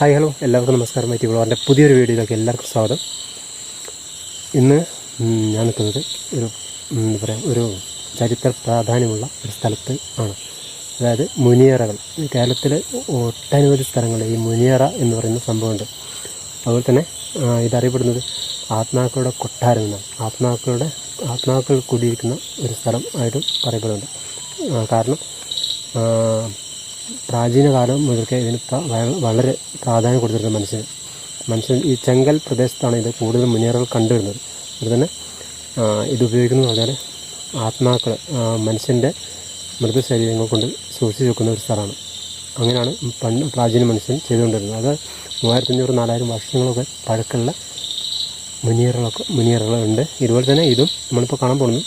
Hi hello. എല്ലാവർക്കും നമസ്കാരം. Mighty ബ്ലോറിന്റെ പുതിയൊരു വീഡിയോയിലേക്ക് എല്ലാവർക്കും സ്വാഗതം. ഇന്ന് ഞാൻ നിൽക്കുന്നത് ഒരു എന്താ പറയുക ഒരു ചരിത്ര പ്രാധാന്യമുള്ള ഒരു സ്ഥലത്ത് ആണ്. അതായത് മുനിയറകൾ. കേരളത്തിൽ ഒട്ടനവധി സ്ഥലങ്ങളിൽ ഈ മുനിയറ എന്ന് പറയുന്ന സംഭവമുണ്ട്. അതുപോലെ തന്നെ ഇതറിയപ്പെടുന്നത് ആത്മാക്കളുടെ കൊട്ടാരം എന്നാണ്. ആത്മാക്കളുടെ ആത്മാക്കൾ കൂടിയിരിക്കുന്ന ഒരു സ്ഥലം ആയിട്ടും പറയപ്പെടുന്നുണ്ട്. കാരണം പ്രാചീന കാലം മുതൽക്കേ ഇതിന് വളരെ പ്രാധാന്യം കൊടുത്തിരുന്ന മനുഷ്യൻ. മനുഷ്യൻ ഈ ചെങ്കൽ പ്രദേശത്താണ് ഇത് കൂടുതൽ മുന്നേറുകൾ കണ്ടുവരുന്നത്. അതുപോലെ തന്നെ ഇത് ഉപയോഗിക്കുന്നത് പറഞ്ഞാൽ ആത്മാക്കൾ മനുഷ്യന്റെ മൃതശരീരങ്ങൾ കൊണ്ട് സൂക്ഷിച്ചു വെക്കുന്ന ഒരു സ്ഥലമാണ്. അങ്ങനെയാണ് പണ്ട് പ്രാചീന മനുഷ്യൻ ചെയ്തുകൊണ്ടിരുന്നത്. അത് മൂവായിരത്തി അഞ്ഞൂറ് നാലായിരം വർഷങ്ങളൊക്കെ പഴക്കമുള്ള മുനിയറുകളൊക്കെ മുനിയറുകളുണ്ട് ഇതുപോലെ തന്നെ ഇതും നമ്മളിപ്പോൾ കാണാൻ പോകുന്നത്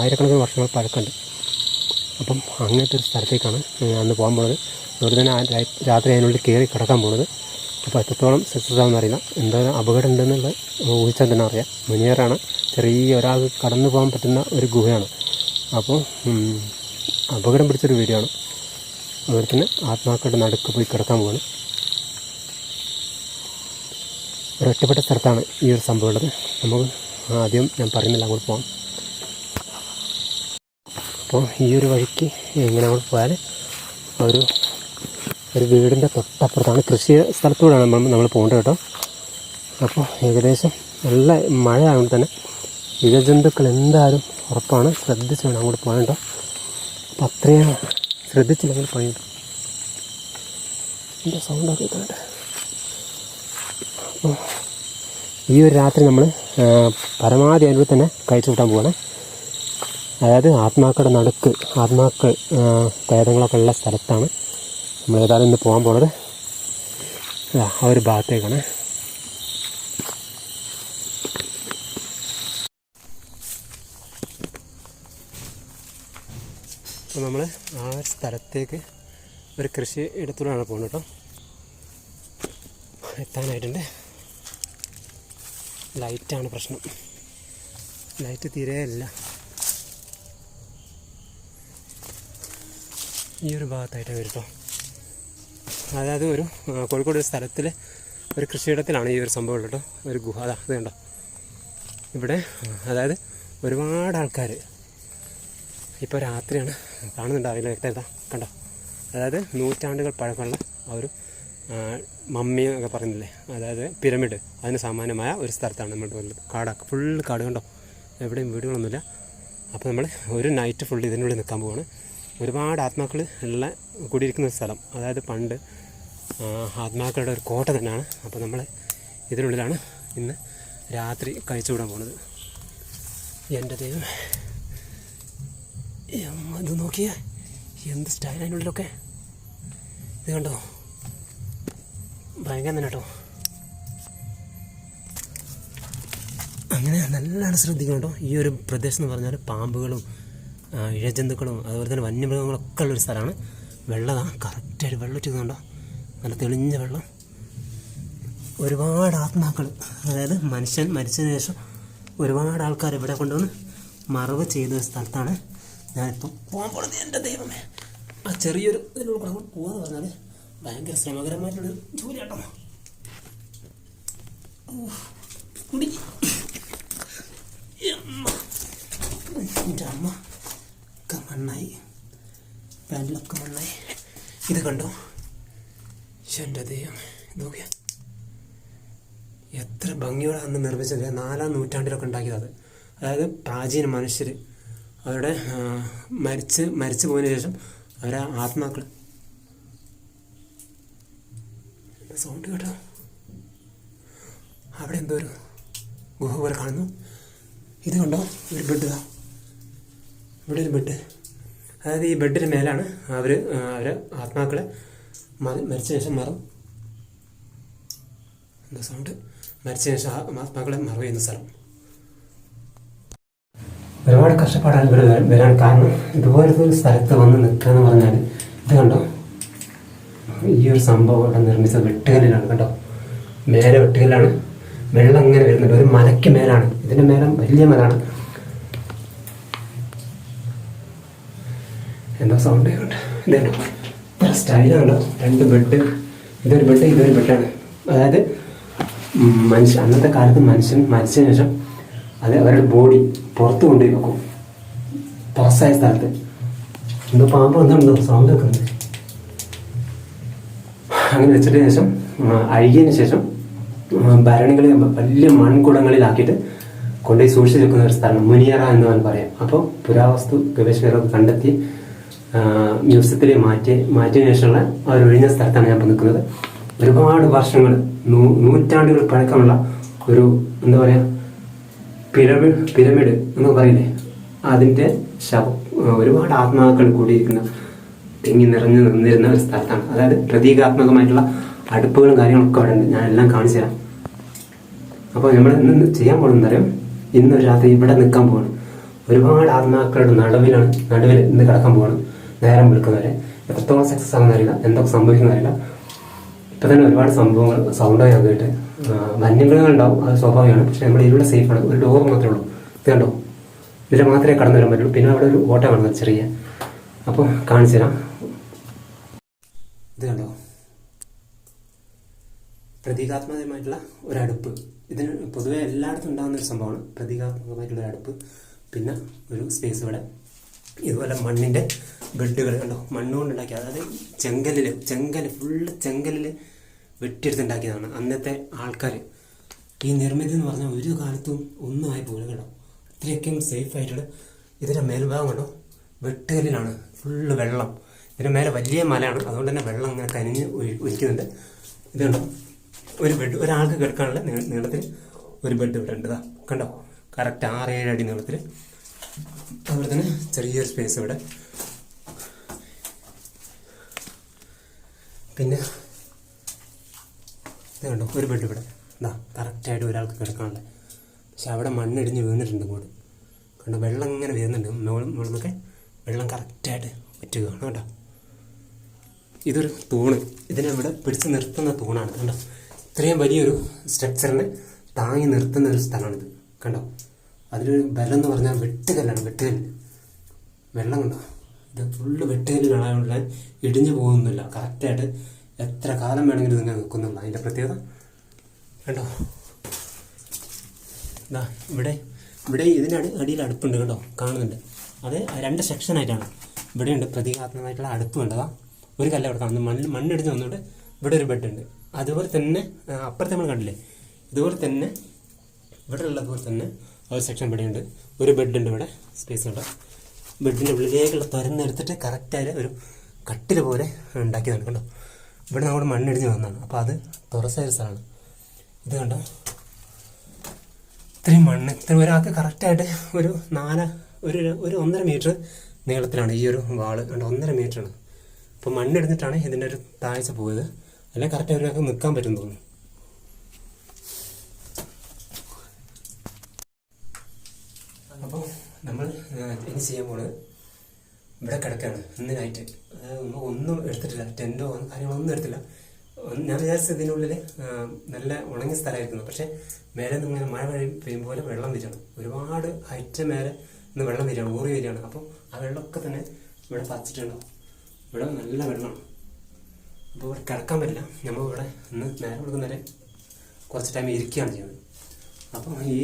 ആയിരക്കണക്കിന് വർഷങ്ങൾ പഴക്കമുണ്ട്. അപ്പം അങ്ങനത്തെ ഒരു സ്ഥലത്തേക്കാണ് അന്ന് പോകാൻ പോകുന്നത് അതുപോലെ തന്നെ രാത്രി അതിനുള്ളിൽ കയറി കിടക്കാൻ പോണത്. അപ്പോൾ എത്രത്തോളം സക്സസ് ആവുമെന്ന് അറിയില്ല. എന്തായാലും അപകടം ഉണ്ടെന്നുള്ളത് ഊഹിച്ചാൽ തന്നെ അറിയാം. മുനിയറാണ് ചെറിയ ഒരാൾക്ക് കടന്നു പോകാൻ പറ്റുന്ന ഒരു ഗുഹയാണ്. അപ്പോൾ അപകടം പിടിച്ചൊരു വീഡിയോ ആണ് അതുപോലെ തന്നെ ആത്മാക്കളുടെ നടുക്ക് പോയി കിടക്കാൻ പോവാണ്. ഒരൊറ്റപ്പെട്ട സ്ഥലത്താണ് ഈ ഒരു സംഭവം ഉള്ളത്. നമുക്ക് ആദ്യം ഞാൻ പറയുന്നില്ല അങ്ങോട്ട് പോകാം അപ്പോൾ ഈ ഒരു വഴിക്ക് എങ്ങനെ അങ്ങോട്ട് പോയാൽ ഒരു ഒരു വീടിന്റെ തൊട്ടപ്പുറത്താണ്. കൃഷി സ്ഥലത്തൂടെയാണ് നമ്മൾ നമ്മൾ പോകേണ്ടത് കേട്ടോ. അപ്പോൾ ഏകദേശം നല്ല മഴ ആയതുകൊണ്ട് തന്നെ ഇഴജന്തുക്കൾ എന്തായാലും ഉറപ്പാണ് ശ്രദ്ധിച്ച് വേണം അങ്ങോട്ട് പോകാൻ കേട്ടോ. അപ്പോൾ അത്രയും ശ്രദ്ധിച്ചില്ലെങ്കിൽ പണി. എന്താ സൗണ്ടൊക്കെ അപ്പോൾ ഈ ഒരു രാത്രി നമ്മൾ പരമാവധി അതിനുള്ളിൽ തന്നെ കഴിച്ചു കൂട്ടാൻ പോവാണ്. അതായത് ആത്മാക്കളുടെ നടുക്ക് ആത്മാക്കൾ പ്രേതങ്ങളൊക്കെ ഉള്ള സ്ഥലത്താണ് നമ്മൾ ഏതായാലും ഇന്ന് പോകാൻ പോണത്. ആ ഒരു ഭാഗത്തേക്കാണ്. അപ്പോൾ നമ്മൾ ആ ഒരു സ്ഥലത്തേക്ക് ഒരു കൃഷി ഇടത്തൂടെയാണ് പോകുന്നത് കേട്ടോ എത്താനായിട്ടുണ്ട്. ലൈറ്റാണ് പ്രശ്നം. ലൈറ്റ് തീരെ ഈ ഒരു ഭാഗത്തായിട്ട് വരും കേട്ടോ അതായത് ഒരു കോഴിക്കോട് ഒരു സ്ഥലത്തിൽ ഒരു കൃഷിയിടത്തിലാണ് ഈ ഒരു സംഭവം ഉള്ളത് കേട്ടോ ഒരു ഗുഹ അതാ അത് കണ്ടോ? ഇവിടെ അതായത് ഒരുപാട് ആൾക്കാർ ഇപ്പോൾ രാത്രിയാണ് കാണുന്നുണ്ടാവില്ല വ്യക്തത. കണ്ടോ? അതായത് നൂറ്റാണ്ടുകൾ പഴക്കമുള്ള ആ ഒരു മമ്മി എന്നൊക്കെ പറയുന്നില്ലേ? അതായത് പിരമിഡ് അതിന് സമാനമായ ഒരു സ്ഥലത്താണ് നമ്മൾ ഉള്ളത് കാടാണ്. ഫുള്ള് കാട് കണ്ടോ? എവിടെയും വീടുകളൊന്നുമില്ല. അപ്പോൾ നമ്മൾ ഒരു നൈറ്റ് ഫുള്ള് ഇതിനുള്ളിൽ നിൽക്കാൻ പോവാണ്. ഒരുപാട് ആത്മാക്കൾ ഉള്ള കൂടിയിരിക്കുന്ന സ്ഥലം. അതായത് പണ്ട് ആത്മാക്കളുടെ ഒരു കോട്ട തന്നെയാണ്. അപ്പോൾ നമ്മൾ ഇതിനുള്ളിലാണ് ഇന്ന് രാത്രി കഴിച്ചു വിടാൻ പോണത്. എന്റെ ദൈവം ഇത് നോക്കിയേ എന്ത് സ്റ്റൈൽ അതിനുള്ളിലൊക്കെ? ഇത് കണ്ടോ? ഭയങ്കര തന്നെ കേട്ടോ. അങ്ങനെ നല്ലോണം ശ്രദ്ധിക്കണം കേട്ടോ. ഈ ഒരു പ്രദേശം എന്ന് പറഞ്ഞാൽ പാമ്പുകളും ഇഴജന്തുക്കളും അതുപോലെ തന്നെ വന്യമൃഗങ്ങളൊക്കെ ഉള്ളൊരു സ്ഥലമാണ്. വെള്ളതാണ് കറക്റ്റായിട്ട് വെള്ളം ഇട്ടുന്നുണ്ടോ നല്ല തെളിഞ്ഞ വെള്ളം. ഒരുപാട് ആത്മാക്കൾ അതായത് മനുഷ്യൻ മരിച്ചതിന് ശേഷം ഒരുപാട് ആൾക്കാർ ഇവിടെ കൊണ്ടുവന്ന് മറവ് ചെയ്ത ഒരു സ്ഥലത്താണ് ഞാനിപ്പോൾ പോകാൻ പോണത്. എന്റെ ദൈവമേ. ആ ചെറിയൊരു ഇതിലൂടെ കൂടെ കൂടെ പോകാന്ന് പറഞ്ഞാൽ ഭയങ്കര ശ്രമകരമായിട്ടുള്ളൊരു ജോലി കേട്ടോ. കുടി. അമ്മ. മണ്ണായി പാന്റിലൊക്കെ മണ്ണായി ഇത് കണ്ടോ? എന്റെ ദൈവം. ഇത് എത്ര ഭംഗിയോടെ അന്ന് നിർമ്മിച്ചത്. നാലാം നൂറ്റാണ്ടിലൊക്കെ ഉണ്ടാക്കിയത് അത്. അതായത് പ്രാചീന മനുഷ്യർ അവരുടെ മരിച്ച് മരിച്ചു പോയതിനു ശേഷം അവരെ ആത്മാക്കൾ സൗണ്ട് കേട്ടോ? അവിടെ എന്തോ ഒരു ഗുഹ പോലെ കാണുന്നു. ഇത് കണ്ടോ? ഒരു ബെഡ് ഇവിടെ ഒരു ബെഡ് അതായത് ഈ ബെഡിന് മേലാണ് അവർ അവരെ ആത്മാക്കളെ മര മരിച്ച ശേഷം മറം എന്താ സൗണ്ട് മരിച്ച ശേഷം ആത്മാക്കളെ മറവ് ചെയ്യുന്ന സ്ഥലം. ഒരുപാട് കഷ്ടപ്പാടാണ് ഇവിടെ വരാൻ കാരണം ഇതുപോലത്തെ ഒരു സ്ഥലത്ത് വന്ന് നിൽക്കുക എന്ന് പറഞ്ഞാൽ ഇത് കണ്ടോ? ഈ ഒരു സംഭവം ഇവിടെ നിർമ്മിച്ച വെട്ടുകല്ലിലാണ് കണ്ടോ? മേലെ വെട്ടുകല്ലാണ്. വെള്ളം ഇങ്ങനെ വരുന്നുണ്ട്. ഒരു മലയ്ക്ക് മേലാണ്. ഇതിന്റെ മേലെ വലിയ മലാണ് എന്താ സൗണ്ട് ഇതല്ലോ സ്റ്റൈലാണ് രണ്ട് ബെഡ് ഇതൊരു ബെഡ് ഇതൊരു ബെഡാണ് അതായത് മനുഷ്യ അന്നത്തെ കാലത്ത് മനുഷ്യൻ മരിച്ചതിന് ശേഷം അത് അവരുടെ ബോഡി പുറത്ത് കൊണ്ടുപോയി വെക്കും. തറസ്സായ സ്ഥലത്ത്. എന്തോ പാമ്പ് വന്നുണ്ടോ സൗണ്ട് വെക്കുന്നത് അങ്ങനെ വെച്ചിട്ട് ശേഷം അഴുകിയതിന് ശേഷം ഭരണികളെ വലിയ മൺകുടങ്ങളിലാക്കിയിട്ട് കൊണ്ടുപോയി സൂക്ഷിച്ചു വെക്കുന്ന ഒരു സ്ഥലം മുനിയറ എന്ന് പറയാം അപ്പോൾ പുരാവസ്തു ഗവേഷകർ കണ്ടെത്തി മ്യൂസിയത്തിൽ മാറ്റി മാറ്റിയതിനു ശേഷമുള്ള ആ ഒരു ഒഴിഞ്ഞ സ്ഥലത്താണ് ഞാൻ നിൽക്കുന്നത്. ഒരുപാട് വർഷങ്ങൾ നൂ നൂറ്റാണ്ടുകൾ പഴക്കമുള്ള ഒരു എന്താ പറയുക പിരമിഡ് പിരമിഡ് എന്ന് പറയില്ലേ? അതിന്റെ ശവ ഒരുപാട് ആത്മാക്കൾ കൂടിയിരിക്കുന്ന തിങ്ങി നിറഞ്ഞു നിന്നിരുന്ന ഒരു സ്ഥലത്താണ്. അതായത് പ്രതീകാത്മകമായിട്ടുള്ള അടുപ്പുകളും കാര്യങ്ങളൊക്കെ അവിടെ ഉണ്ട്. ഞാൻ എല്ലാം കാണിച്ചു തരാം. അപ്പോൾ നമ്മൾ ഇന്ന് ചെയ്യാൻ പോകുന്നത് അറിയാം? ഇന്ന് രാത്രി ഇവിടെ നിൽക്കാൻ പോകണം ഒരുപാട് ആത്മാക്കളുടെ നടുവിലാണ് നടുവിൽ ഇന്ന് കിടക്കാൻ പോവാണ്. നേരം വിളിക്കുന്നവരെ എത്രത്തോളം സക്സസ് ആകുന്നറിയില്ല എന്തൊക്കെ സംഭവിക്കുന്നറിയില്ല ഇപ്പൊ തന്നെ ഒരുപാട് സംഭവങ്ങൾ സൗണ്ട് ആയി കേട്ട് ആ, വന്യമൃഗങ്ങൾ ഉണ്ടാവും അത് സ്വാഭാവികമാണ്. പക്ഷെ നമ്മൾ ഇതിലൂടെ ആണ് ഒരു ഡോർ മാത്രമേ ഉള്ളൂ. ഇത് കണ്ടോ? ഇതിൽ മാത്രമേ കടന്നു വരാൻ പറ്റുള്ളൂ. പിന്നെ അവിടെ ഒരു ഓട്ടം കാണുന്നത് ചെറിയ. അപ്പോൾ കാണിച്ചു തരാം. ഇത് കണ്ടോ? പ്രതീകാത്മകമായിട്ടുള്ള അടുപ്പ്. ഇതിന് പൊതുവെ എല്ലായിടത്തും ഉണ്ടാകുന്ന ഒരു സംഭവമാണ് പ്രതീകാത്മകമായിട്ടുള്ള ഒരു അടുപ്പ്. പിന്നെ ഒരു സ്പേസ് ഇവിടെ. ഇതുപോലെ മണ്ണിന്റെ ബെഡുകൾ കണ്ടോ? മണ്ണുകൊണ്ട് ഉണ്ടാക്കിയ അതായത് ചെങ്കലിൽ ചെങ്കൽ ഫുള്ള് ചെങ്കലിൽ വെട്ടിയെടുത്തുണ്ടാക്കിയതാണ് അന്നത്തെ ആൾക്കാർ ഈ നിർമ്മിതി എന്ന് പറഞ്ഞാൽ ഒരു കാലത്തും ഒന്നും ആയി പോലും കണ്ടോ? അത്രയൊക്കെയും സേഫ് ആയിട്ടുള്ള ഇതിന്റെ മേൽഭാഗം കണ്ടോ? വെട്ടുകല്ലിലാണ് ഫുള്ള് വെള്ളം. ഇതിന്റെ മേലെ വലിയ മലയാണ് അതുകൊണ്ട് തന്നെ വെള്ളം ഇങ്ങനെ കനിഞ്ഞ് ഒഴിക്കുന്നുണ്ട് ഇത് കണ്ടോ? ഒരു ബെഡ് ഒരാൾക്ക് കിടക്കാനുള്ള നീളത്തിൽ ഒരു ബെഡ് ഇവിടെ ഉണ്ട് കണ്ടോ? കറക്റ്റ് ആറ് ഏഴ് അടി നീളത്തിൽ അതുപോലെ തന്നെ ചെറിയൊരു സ്പേസ് ഇവിടെ. പിന്നെ കണ്ടോ ഒരു ബെഡ് ഇവിടെ. ഇതാ കറക്റ്റായിട്ട് ഒരാൾക്ക് കിടക്കാനുണ്ട്. പക്ഷെ അവിടെ മണ്ണിടിഞ്ഞ് വീണിട്ടുണ്ട് ഇങ്ങോട്ട്. കണ്ടോ വെള്ളം ഇങ്ങനെ വരുന്നുണ്ട്. മുകളിൽ നിന്നൊക്കെ വെള്ളം കറക്റ്റായിട്ട് പറ്റുകയാണ് കേട്ടോ ഇതൊരു തൂണ്. ഇതിനെ ഇവിടെ പിടിച്ച് നിർത്തുന്ന തൂണാണ്. കണ്ടോ ഇത്രയും വലിയൊരു സ്ട്രക്ചറിനെ താങ്ങി നിർത്തുന്ന ഒരു സ്ഥലമാണിത്. കണ്ടോ അതിലൊരു ബലം എന്ന് പറഞ്ഞാൽ വെട്ടുകല്ലാണ് വെട്ടുകല്ല്. വെള്ളം കണ്ടോ? ഇത് ഫുള്ള് വെട്ടുകല്ല് കാണാനുള്ള ഇടിഞ്ഞു പോകുന്നില്ല. കറക്റ്റായിട്ട് എത്ര കാലം വേണമെങ്കിലും ഇതിങ്ങനെ നിൽക്കുന്നില്ല അതിന്റെ പ്രത്യേകത? കണ്ടോ? ഇതാ ഇവിടെ ഇവിടെ ഇതിനടി അടി അടിയിൽ അടുപ്പുണ്ട് കേട്ടോ കാണുന്നുണ്ട്. അത് രണ്ട് സെക്ഷനായിട്ടാണ് ഇവിടെയുണ്ട് പ്രതീകാത്മകമായിട്ടുള്ള അടുപ്പ് വേണ്ടതാ ഒരു കല്ല് അവിടെ കാണുന്നു. മണ്ണ് മണ്ണിടിഞ്ഞ് വന്നുകൊണ്ട് ഇവിടെ ഒരു ബെഡ് ഉണ്ട്. അതുപോലെ തന്നെ അപ്പുറത്തെ നമ്മൾ കണ്ടില്ലേ? ഇതുപോലെ തന്നെ ഇവിടെ ഉള്ളതുപോലെ തന്നെ ഒരു സെക്ഷൻ ഇവിടെയുണ്ട്. ഒരു ബെഡ് ഉണ്ട് ഇവിടെ സ്പേസ് ഉണ്ട്. ബെഡിന്റെ ഉള്ളിലേക്കുള്ള തുരന്നെടുത്തിട്ട് കറക്റ്റായിട്ട് ഒരു കട്ടിൽ പോലെ ഉണ്ടാക്കിയതാണ് കണ്ടോ ഇവിടെ നമ്മുടെ മണ്ണിടിഞ്ഞ് വന്നതാണ്. അപ്പോൾ അത് തുറസായ സ്ഥലമാണ്. ഇത് കണ്ടോ? ഇത്രയും മണ്ണ് ഇത്രയും ഒരാൾക്ക് കറക്റ്റായിട്ട് ഒരു നാല ഒരു ഒരു ഒന്നര മീറ്റർ നീളത്തിലാണ് ഈ ഒരു വാൾ കണ്ടോ? ഒന്നര മീറ്ററാണ് അപ്പോൾ മണ്ണെടുത്തിട്ടാണ് ഇതിന്റെ ഒരു താഴ്ച പോയത്. അല്ലെങ്കിൽ കറക്റ്റ് ഒരാൾക്ക് നിൽക്കാൻ പറ്റും തോന്നുന്നു. അപ്പോൾ നമ്മൾ ഇനി ചെയ്യാൻ പോണത് ഇവിടെ കിടക്കാണ് ഇന്ന് നൈറ്റ് ഒന്നും എടുത്തിട്ടില്ല ടെന്റോ കാര്യങ്ങളൊന്നും എടുത്തില്ല. ഞാൻ വിചാരിച്ചത് ഇതിനുള്ളിൽ നല്ല ഉണങ്ങിയ സ്ഥലമായിരുന്നു പക്ഷേ മേലെ നിന്ന് ഇങ്ങനെ മഴ പെയ്യും പോലെ വെള്ളം വരികയാണ്. ഒരുപാട് ഹൈറ്റ് മേലെ നിന്ന് വെള്ളം വരികയാണ് ഊറി വരികയാണ്. അപ്പോൾ ആ വെള്ളമൊക്കെ തന്നെ ഇവിടെ പച്ചിട്ടുണ്ടാവും ഇവിടെ നല്ല വെള്ളമാണ്. അപ്പോൾ ഇവിടെ കിടക്കാൻ പറ്റില്ല. നമ്മൾ ഇവിടെ ഇന്ന് നേരം കൊടുക്കുന്നവരെ കുറച്ച് ടൈം ഇരിക്കുകയാണ് ചെയ്യുന്നത്. അപ്പോൾ ഈ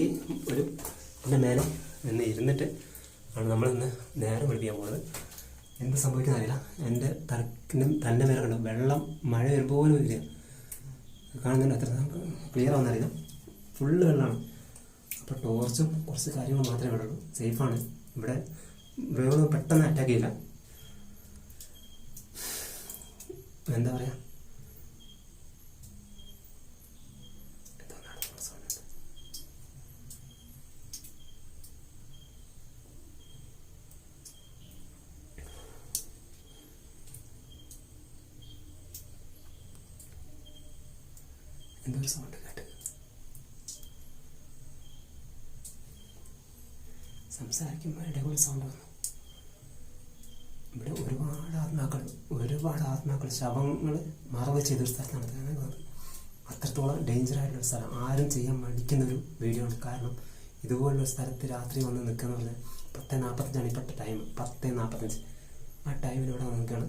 ഒരു എന്റെ മേലെ നിന്ന് ഇരുന്നിട്ട് ആണ് നമ്മൾ ഇന്ന് നേരം വെളുപ്പിക്കാൻ പോകുന്നത്. എന്ത് സംഭവിക്കുന്ന അറിയില്ല. എന്റെ തറക്കിനും തന്റെ മേലെ കണ്ടു വെള്ളം മഴ വരുമ്പോൾ പോലും വരിക കാണുന്നുണ്ട് അത്ര ക്ലിയർ ആവുന്നറിയില്ല ഫുള്ള് വെള്ളമാണ്. അപ്പോൾ ടോർച്ചും കുറച്ച് കാര്യങ്ങൾ മാത്രമേ വേണ്ടുള്ളൂ സേഫാണ് ഇവിടെ മൃഗങ്ങൾ പെട്ടെന്ന് അറ്റാക്ക് ചെയ്യില്ല. എന്താ പറയുക എന്തോ നടക്കുന്ന sound ഉണ്ട്. എന്തോ ഒരു സൗണ്ട് കേട്ട് സംസാരിക്കുമ്പോൾ ഇടകൂടി സൗണ്ട് വന്നു. ഇവിടെ ഒരുപാട് ആത്മാക്കൾ ഒരുപാട് ആത്മാക്കൾ ശവങ്ങൾ മറവ് ചെയ്തൊരു സ്ഥലത്താണ് കാണുന്നത്. അത്രത്തോളം ഡേഞ്ചർ ആയിട്ടുള്ള സ്ഥലം. ആരും ചെയ്യാൻ മടിക്കുന്ന ഒരു വീഡിയോ ആണ്. കാരണം ഇതുപോലുള്ള സ്ഥലത്ത് രാത്രി വന്ന് നിൽക്കുക എന്ന് പറഞ്ഞാൽ പത്ത് നാൽപ്പത്തഞ്ചാണ് ഇപ്പോഴത്തെ ടൈം പത്ത് നാൽപ്പത്തഞ്ച് ആ ടൈമിൽ ഇവിടെ നിൽക്കുകയാണ്.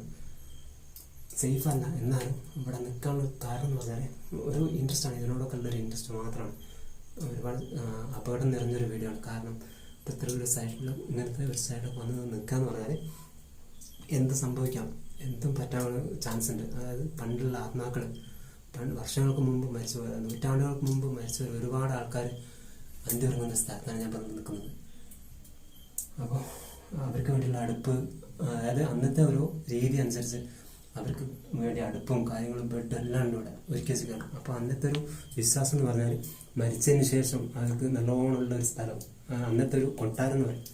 സേഫ് അല്ല. എന്നാലും ഇവിടെ നിൽക്കാനുള്ള കാരണം എന്ന് പറഞ്ഞാൽ ഒരു ഇൻട്രസ്റ്റ് ആണ്. ഇതിനോടൊക്കെ ഉള്ളൊരു ഇൻട്രസ്റ്റ് മാത്രമാണ്. ഒരുപാട് അപകടം നിറഞ്ഞൊരു വീഡിയോ ആണ് കാരണം ഇപ്പോഴത്തെ ഒരു സൈഡിൽ ഇങ്ങനത്തെ ഒരു സൈഡിൽ വന്ന് നിൽക്കാന്ന് പറഞ്ഞാൽ എന്ത് സംഭവിക്കാം? എന്തും പറ്റാനുള്ള ചാൻസ് ഉണ്ട്. അതായത് പണ്ടുള്ള ആത്മാക്കൾ പണ്ട് വർഷങ്ങൾക്ക് മുമ്പ് മരിച്ചുപോയ നൂറ്റാണ്ടുകൾക്ക് മുമ്പ് മരിച്ചുപോയ ഒരുപാട് ആൾക്കാർ അന്തിറങ്ങുന്ന സ്ഥലത്താണ് ഞാൻ പറഞ്ഞു നിൽക്കുന്നത്. അപ്പോൾ അവർക്ക് വേണ്ടിയുള്ള അടുപ്പ് അതായത് അന്നത്തെ ഒരു രീതി അനുസരിച്ച് അവർക്ക് വേണ്ടി അടുപ്പും കാര്യങ്ങളും ബെഡും എല്ലാം ഉണ്ട് ഇവിടെ ഒരുക്കി വെച്ചിരിക്കണം അപ്പോൾ അന്നത്തെ ഒരു വിശ്വാസം എന്ന് പറഞ്ഞാൽ മരിച്ചതിന് ശേഷം അവർക്ക് നല്ലോണമുള്ള ഒരു സ്ഥലം അന്നത്തെ ഒരു കൊട്ടാരം എന്ന് പറയും.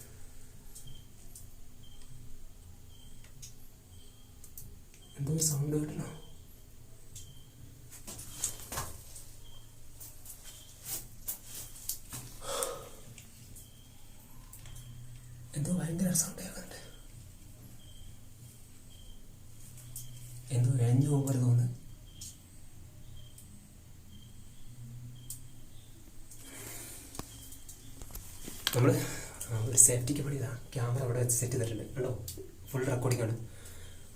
എന്തോ സൗണ്ട് കേട്ടോ എന്തോ ഭയങ്കര സൗണ്ട് കേൾക്കുന്നുണ്ട്. എന്തോ ഇഴഞ്ഞു പോകരുത് തോന്നുന്നു. നമ്മൾ ഒരു സേഫ്റ്റിക്ക് ഇതാ ക്യാമറ അവിടെ വെച്ച് സെറ്റ് ചെയ്തിട്ടുണ്ട് കേട്ടോ. ഫുൾ റെക്കോർഡിംഗ് ആണ്.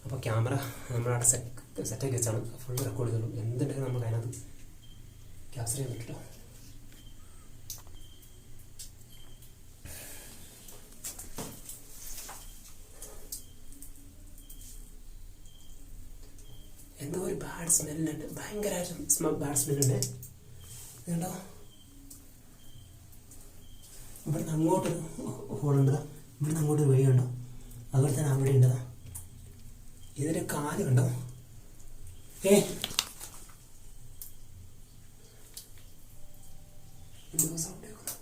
അപ്പോൾ ക്യാമറ നമ്മളവിടെ സെറ്റ് സെറ്റാക്കി വെച്ചാണ്. ഫുൾ റെക്കോർഡ് ചെയ്തോളൂ. എന്തുണ്ടെങ്കിലും നമുക്ക് അതിനകത്ത് ക്യാപ്ചർ ചെയ്യാൻ പറ്റില്ല എന്തോ ഒരു ബാഡ് സ്മെല്ലുണ്ട്. ഭയങ്കരമായിട്ട് ബാഡ് സ്മെല്ലുണ്ട്. കണ്ടോ? ഇവിടുന്ന് അങ്ങോട്ട് ഹോളുണ്ടതാ ഇവിടുന്ന് അങ്ങോട്ട് വഴി കണ്ടോ? അതുപോലെ തന്നെ അവിടെ ഉണ്ടതാ ഇതൊരു കാൽ കണ്ടോ? ഏ എന്തോ സൗണ്ട് കേൾക്കുന്നു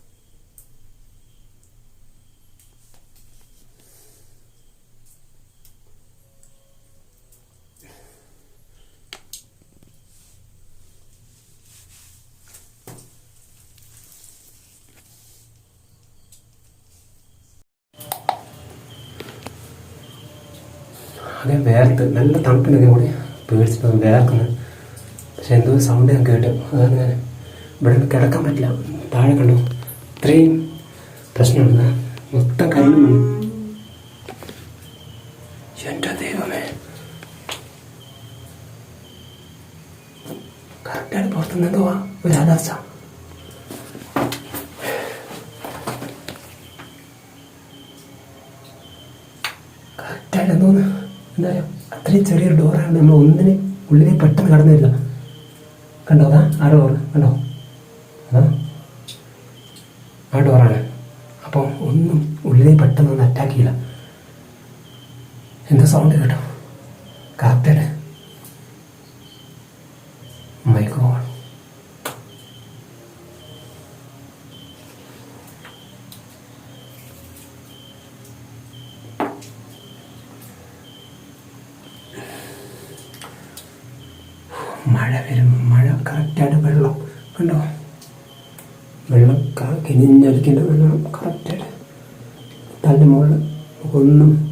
ആകെ വേർത്ത് നല്ല തണുപ്പിനൊക്കെ കൂടി പേടിച്ചിട്ട് വേർക്കുന്നത് പക്ഷെ എന്തോ സൗണ്ട് ഞാൻ കേട്ടു. അതാണ് ഞാൻ ഇവിടെ കിടക്കാൻ പറ്റില്ല. താഴെ കണ്ടു? ഇത്രയും പ്രശ്നമുണ്ട്. മൊത്തം കഴിഞ്ഞു എന്റെ ദൈവമേ. കറക്റ്റായിട്ട് പുറത്തുനിന്ന് എന്തോ ഒരു അലർച്ച കറക്റ്റായിട്ട് എന്തോന്ന് എന്താ പറയുക അത്രയും ചെറിയൊരു ഡോറാണ് നമ്മൾ ഒന്നിന് ഉള്ളിലേക്ക് പെട്ടെന്ന് കടന്നു വരില്ല കണ്ടോ അതാ? ആ ഡോറ് കണ്ടോ? ആ ഡോറാണ് അപ്പോൾ ഒന്നും ഉള്ളിലേക്ക് പെട്ടെന്ന് ഒന്നും അറ്റാക്ക് ചെയ്യില്ല. എന്താ സൗണ്ട് കേട്ടോ? കറക്റ്റായിട്ട് മൈക്രോ മഴ വരും മഴ കറക്റ്റായിട്ട് വെള്ളം. കണ്ടോ? വെള്ളം കിനിഞ്ഞടിക്കേണ്ട വെള്ളം കറക്റ്റായിട്ട് തന്റെ മുകളിൽ ഒന്നും